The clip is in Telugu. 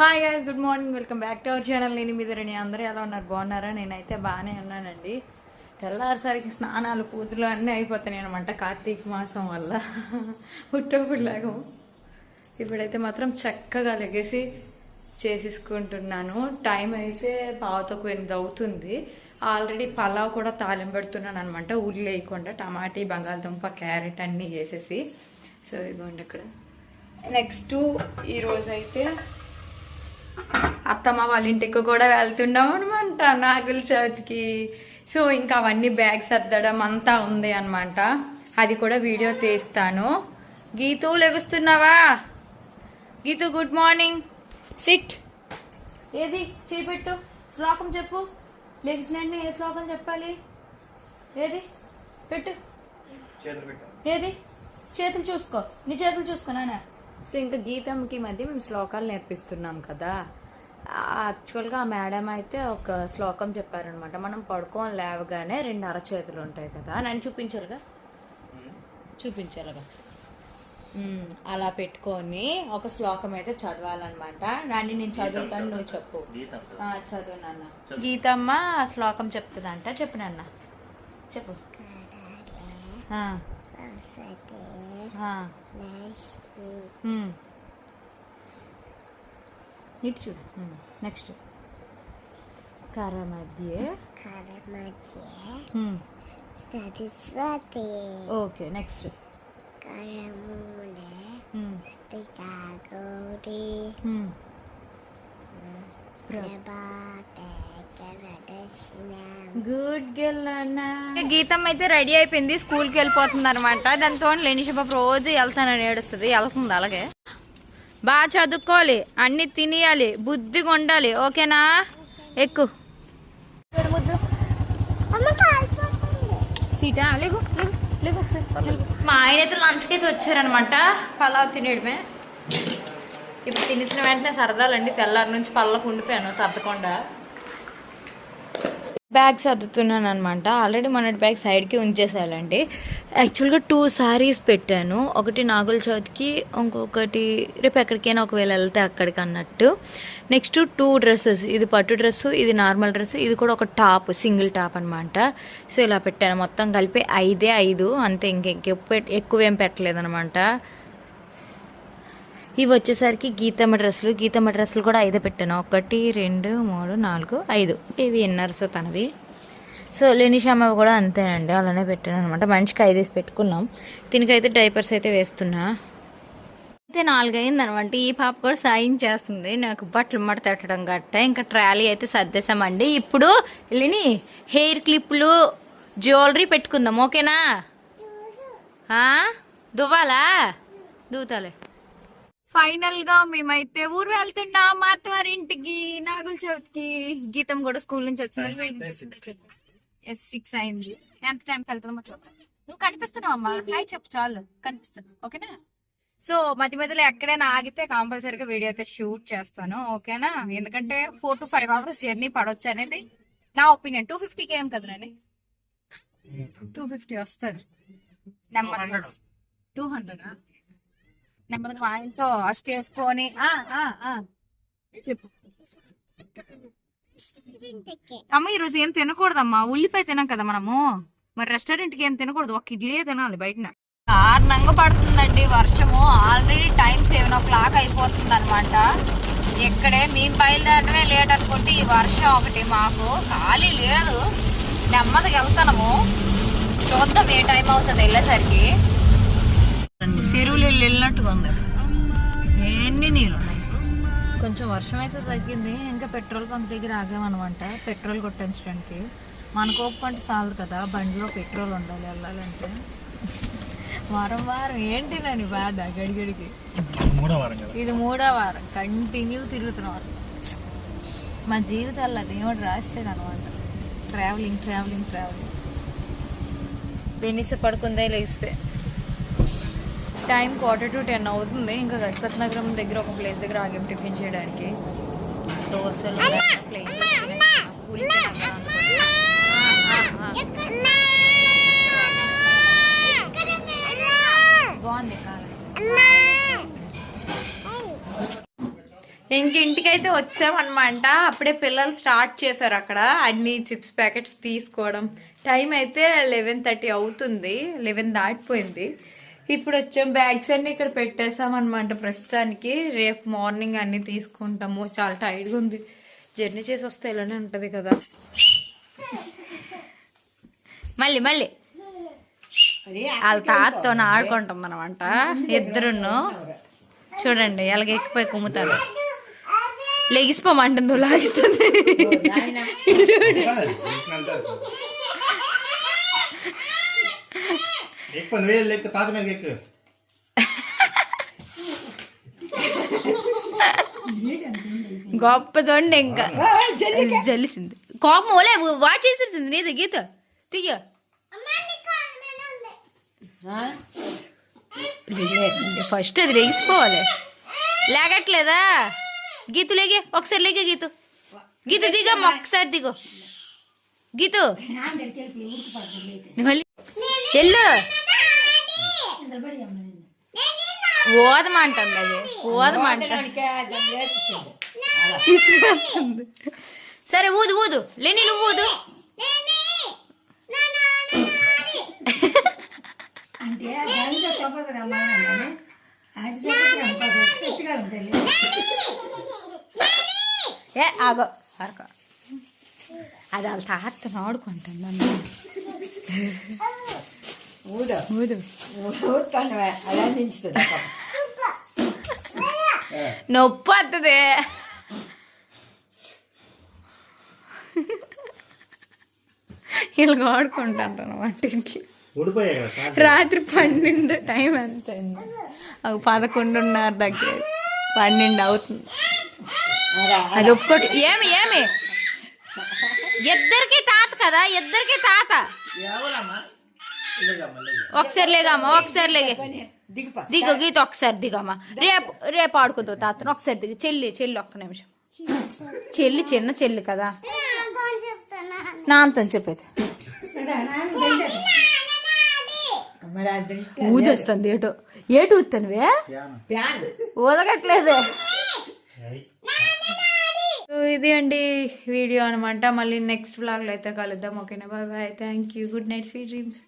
Hi guys good morning welcome back to our channel నేను మీద ధరణి. అందరూ ఎలా ఉన్నారు? బాగున్నారా? నేనైతే బాగానే ఉన్నానండి. తెల్లారిసరికి స్నానాలు పూజలు అన్నీ అయిపోతున్నాయి అనమాట కార్తీక మాసం వల్ల. పుట్టపుడిలాగా. ఇప్పుడైతే మాత్రం చక్కగా లెగేసి చేసేసుకుంటున్నాను. టైం అయితే పావుతకు ఎనిమిది అవుతుంది. ఆల్రెడీ పలావ్ కూడా తాలింపు పెడుతున్నాను అనమాట ఉల్లి వేయకుండా టమాటీ బంగాళదుంప క్యారెట్ అన్నీ వేసేసి. సో ఇదిగోండి ఇక్కడ. నెక్స్ట్ ఈరోజైతే అయితే అత్తమ్మ వాళ్ళ ఇంటికి కూడా వెళ్తున్నాం అనమాట నాగుల చవితికి. సో ఇంకా అవన్నీ బ్యాగ్ సర్దడం అంతా ఉంది అనమాట అది కూడా వీడియో తీస్తాను. Geethu లెగుస్తున్నావా? Geethu good morning. SIT. ఏది? చేపెట్టు. శ్లోకం చెప్పు. లెగిసినట్టు ఏ శ్లోకం చెప్పాలి? ఏది? పెట్టు. ఏది? చేతులు చూసుకో. నీ చేతులు చూసుకో నాన్న. సో ఇంకా గీతంకి మధ్య మేము శ్లోకాలు నేర్పిస్తున్నాం కదా. యాక్చువల్గా ఆ మేడం అయితే ఒక శ్లోకం చెప్పారనమాట. మనం పడుకోని లేవగానే రెండు అరచేతులు ఉంటాయి కదా నన్ను చూపించారుగా? చూపించారుగా. ఉమ్, అలా పెట్టుకొని ఒక శ్లోకం అయితే చదవాలన్నమాట నాన్ని నేను చదువుతాను నువ్వు చెప్పు. చదువు నాన్న. గీతమ్మ శ్లోకం చెప్తుందంట. చెప్పు నాన్న. చెప్పు. ఆ. ఇటు చూడు. నెక్స్ట్ కర మధ్య. సరస్వతి. ఓకే నెక్స్ట్ కరమూల. పితాగౌరి గుడ్ గర్ల్ అన్న. గీతం అయితే రెడీ అయిపోయింది. స్కూల్కి వెళ్ళిపోతుంది అనమాట దాంతో లేని శుభ రోజు వెళ్తానని ఏడుస్తుంది. వెళ్తుంది అలాగే. బాగా చదువుకోవాలి అన్ని తినేయాలి బుద్ధిగా ఉండాలి ఓకేనా? ఎక్కు. సీటా? లేగు లేగు లేగు ఒకసారి మా ఆయన అయితే లంచ్కి అయితే వచ్చారనమాట పలావ్ తినేయడమే. ఇప్పుడు తినేసిన వెంటనే సరదాలండి. తెల్లారి నుంచి పళ్ళకు ఉండిపోయాను సర్దకుండా. బ్యాగ్ సర్దుతున్నాను అనమాట ఆల్రెడీ మన బ్యాగ్ సైడ్కి ఉంచేసాలండి యాక్చువల్గా టూ సారీస్ పెట్టాను. ఒకటి నాగుల చవితికి ఇంకొకటి రేపు ఎక్కడికైనా ఒకవేళ వెళ్తే అక్కడికి అన్నట్టు. నెక్స్ట్ టూ డ్రెస్సెస్ ఇది పట్టు డ్రెస్సు ఇది నార్మల్ డ్రెస్ ఇది కూడా ఒక టాప్ సింగిల్ టాప్ అనమాట సో ఇలా పెట్టాను. మొత్తం కలిపి ఐదే ఐదు. అంతే ఇంకెక్కువ ఎక్కువ ఏం పెట్టలేదు అనమాట ఇవి వచ్చేసరికి గీతమ్మ డ్రెస్సులు. గీతమ్మ డ్రెస్సులు కూడా ఐదు పెట్టాను. ఒకటి రెండు మూడు నాలుగు ఐదు. ఇవి ఇన్నర్స్ తనవి. సో లెనిషామ కూడా అంతేనండి. అలానే పెట్టాను అనమాట మనిషికి ఐదేసి పెట్టుకున్నాం. దీనికైతే డైపర్స్ అయితే వేస్తున్నా. అయితే నాలుగైంది అనమాట ఈ పాప కూడా సాయం చేస్తుంది. నాకు బట్టలు మడత పెట్టడం గట్ట. ఇంకా ట్రాలీ అయితే సర్దేశామండి. ఇప్పుడు లేని హెయిర్ క్లిప్లు జ్యువెలరీ పెట్టుకుందాం. ఓకేనా? దువ్వాలా? దూతాలే ఫైనల్గా మేమైతే ఊరు వెళ్తున్నాం మా అత్తవారి ఇంటికి నాగుల చవితికి. గీతం కూడా స్కూల్ నుంచి వచ్చింది. ఎస్ సిక్స్ అయింది ఎంత టైంకి వెళ్తుందో చూద్దాం నువ్వు కనిపిస్తున్నావు అమ్మా. హాయ్ చెప్పు చాలు. కనిపిస్తున్నావు. ఓకేనా? సో మధ్య మధ్యలో ఎక్కడైనా ఆగితే కంపల్సరీగా వీడియో అయితే షూట్ చేస్తాను. ఓకేనా? ఎందుకంటే four to five hours journey పడవచ్చు అనేది నా ఒపీనియన్ టూ ఫిఫ్టీకి ఏం కదనండి టూ ఫిఫ్టీ వస్తుంది. నెమ్మదిగా టూ హండ్రెడ్ నెమ్మదిగా మా ఆయనతో అస్ట్ చేసుకొని ఆ, ఆ, ఆ. చెప్పు. అమ్మ ఈరోజు ఏం తినకూడదమ్మా? ఉల్లిపాయ తినాం కదా మనము. మరి రెస్టారెంట్కి ఏం తినకూడదు? ఒక ఇడ్లీ తినాలి బయటన. కారణంగా పడుతుందండి వర్షము. Already time seven o'clock అయిపోతుంది అనమాట ఇక్కడే మేము బయలుదేరడమే లేట్ అనుకుంటే ఈ వర్షం ఒకటి మాకు ఖాళీ లేదు. నెమ్మదిగా వెళ్తాము చూద్దాం ఏ టైం అవుతుంది వెళ్ళేసరికి. చెరువులు వెళ్ళి వెళ్ళినట్టుగా ఉంది. ఎన్ని నీళ్ళు ఉన్నాయి కొంచెం వర్షం అయితే తగ్గింది. ఇంకా పెట్రోల్ బంక్ దగ్గర ఆగామన్నమాట. పెట్రోల్ కొట్టించడానికి. మనకు ఒప్పుకుంటే చాలదు కదా బండిలో పెట్రోల్ ఉండాలి వెళ్ళాలంటే. వారం వారం ఏంటి నని బాధ గడిగడికి మూడో వారం కదా. ఇది మూడో వారం. కంటిన్యూ తిరుగుతున్నాం అసలు. మా జీవితాల్లో దేవుడు రాసాడు అనమాట ట్రావెలింగ్ ట్రావెలింగ్ ట్రావెలింగ్ బెనిస పడుకుందే లేచిపోయి. టైం క్వార్టర్ టు టెన్ అవుతుంది. ఇంకా గజపతి నగరం దగ్గర ఒక ప్లేస్ దగ్గర ఆగాం టిఫిన్ చేయడానికి? దోశలు ఆ. బాగుంది ఇంక ఇంటికైతే వచ్చామన్నమాట. అప్పుడే పిల్లలు స్టార్ట్ చేశారు అక్కడ. అన్ని చిప్స్ ప్యాకెట్స్ తీసుకోవడం. టైం అయితే లెవెన్ థర్టీ అవుతుంది. లెవెన్ దాటిపోయింది. ఇప్పుడు వచ్చాం బ్యాగ్స్ అన్ని ఇక్కడ పెట్టేసాం అనమాట ప్రస్తుతానికి. రేపు మార్నింగ్ అన్ని తీసుకుంటాము. చాలా టైర్డ్గా ఉంది. జర్నీ చేసి వస్తే ఇలానే ఉంటుంది కదా. మళ్ళీ మళ్ళీ. వాళ్ళ తాతతో ఆడుకుంటుంది అనమాట ఇద్దరును. చూడండి ఎలాగ ఎక్కిపోయి కుమ్ముతారు. లెగిసిపోమంటుంది లాగిస్తుంది. ఎక్కువ నువ్వే లేకపోతే పాత మీద ఎక్కువ గొప్పదొండి ఇంకా. జల్లిసింది. కోపం ఓలే వాచ్ చేసేసింది నీది గీత. తీయ ఫస్ట్ అది లెగిసిపోవాలి. లేగట్లేదా? గీతు లేగే ఒకసారి లేగే గీతు. గీత దిగమ్మ ఒకసారి దిగు. గీతు. నువ్వు ఎల్లు ఓదమంటుంది అది. ఓదమంట విసిరేస్తుంది. సరే ఊదు ఊదు. లేని నువ్వు ఊదు. అంటే ఏ ఆగో. అరక అది వాళ్ళ తాత ఆడుకుంటుంది ఊదుకోండి అలా దించుతుంది నొప్పి వస్తుంది ఆడుకుంటాను ఊడిపోయాయి కదా పాత. రాత్రి పన్నెండు టైం ఎంత అయింది అవి పదకొండున్నర దగ్గర పన్నెండు అవుతుంది. అది ఒక్కటి. ఏమి ఏమి? ఇద్దరికి తాత కదా? ఇద్దరికి తాత. ఒకసారి లేగమ్మా ఒకసారి లేగే. దిగుపా. దిగు గీత ఒకసారి దిగమ్మా. రేపు రేపు ఆడుకుందావు తాతను. ఒకసారి దిగు. చెల్లి చెల్లి ఒక్క నిమిషం. చెల్లి చిన్న చెల్లి కదా. నాన్నతో చెప్పేది. మరి ఆ దృష్టి ఊదొస్తుంది ఏటో. ఏటు ఊతానువే ఊదగట్లేదు. ఇది అండి వీడియో అనమాట మళ్ళీ నెక్స్ట్ వ్లాగ్లో అయితే కలుద్దాం. ఓకేనా? Bye bye. Thank you good night sweet dreams